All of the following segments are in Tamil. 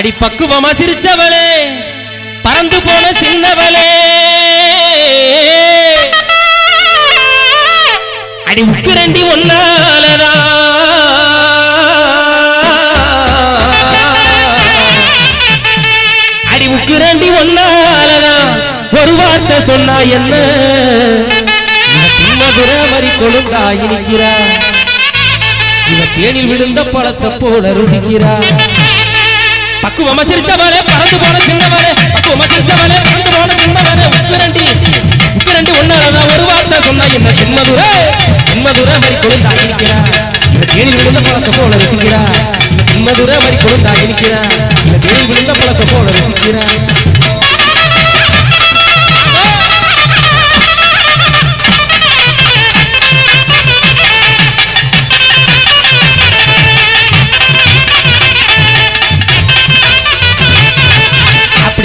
அடிப்பக்குவமா சிரிச்சவளே பறந்து போன சின்னவளே. அடி உக்கிரண்டி ஒன்னாலதா அடி உக்கிரண்டி ஒன்னாலதா ஒரு வார்த்தை சொன்னா என்ன? மதுரை மறி கொழுந்தா இனிக்கிறா. இவ தேனில் விழுந்த பழத்தை போல ருசிக்கிறா. பக்குவமா சிரிச்சவனே பறந்து போன சின்னவளே பக்குவமா சிரிச்சவனே பறந்து போன சின்னவளே உத்திரண்டி உத்திரண்டி ஒன்னாலதான் ஒரு வார்த்தை சொன்னா என்ன தென்மதுரை தென்மதுரை மாதிரி கொழுந்தா நிற்கிறா இவ தேனில் விழுந்த பழத்தை போல ரசிக்கிறா. இவ தென்மதுரை மறி கொழுந்தா இனிக்கிறா இவ தேனில் விழுந்த பழத்தை போல ரசிக்கிறா.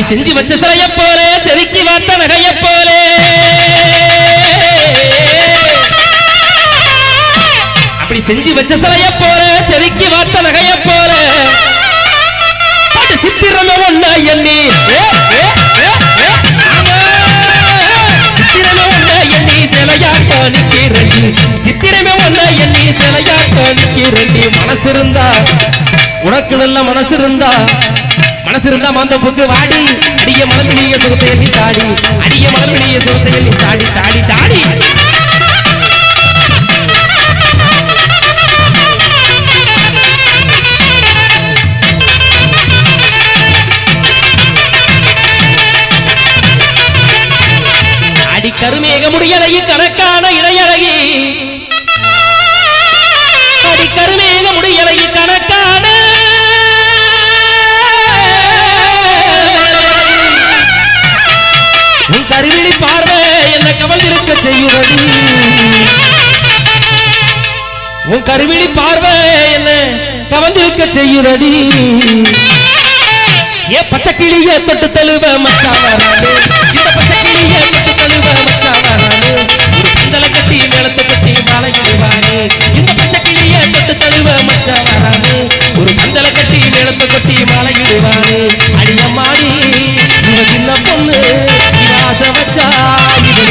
செஞ்சு வச்ச சிலைய போல செதுக்கி வார்த்த நகைய போலே அப்படி செஞ்சு வச்ச சிலைய போல செதுக்கி வார்த்த நகைய போல அது சித்திரமே ஒண்ணா எண்ணி. சித்திரமே ஒண்ணா எண்ணி சிலையாட்ட நிக்கிறண்டி சித்திரமே ஒண்ணா எண்ணி சிலையாட்ட நிக்கிறண்டி மனசு இருந்தா உனக்கு நல்ல மனசு இருந்தா மனசு இருந்தா மந்த புக்கு வாடி. அடிய மலர்பிடிய சுகத்தை நீ தாடி அடிய மலர்பிடிய சுகத்தை நீ தாடி தாடி தாடி அடி கருமேக முடியலகி கணக்கான இடையழகி. பார்க்க செய்யுமடி உன் கருவிழி பார்வை என்ன கவர்ந்திருக்க செய்யுறடி ஏ பச்சை கிளிய தொட்டு தழுவ மச்சாவாரானே இந்த பச்சை கிளிய தொட்டு தழுவ மச்சாவாரானே ஒரு பந்தல கட்டி நிலத்தை கட்டி வளைக்குவானே இந்த பச்சை கிளிய தொட்டு தழுவ மச்சாவாரானே ஒரு பந்தல கட்டி நிலத்தை கட்டி வளைக்குவானே அடியம்மாடி சின்ன பொண்ணு ஆசை வச்சா இவ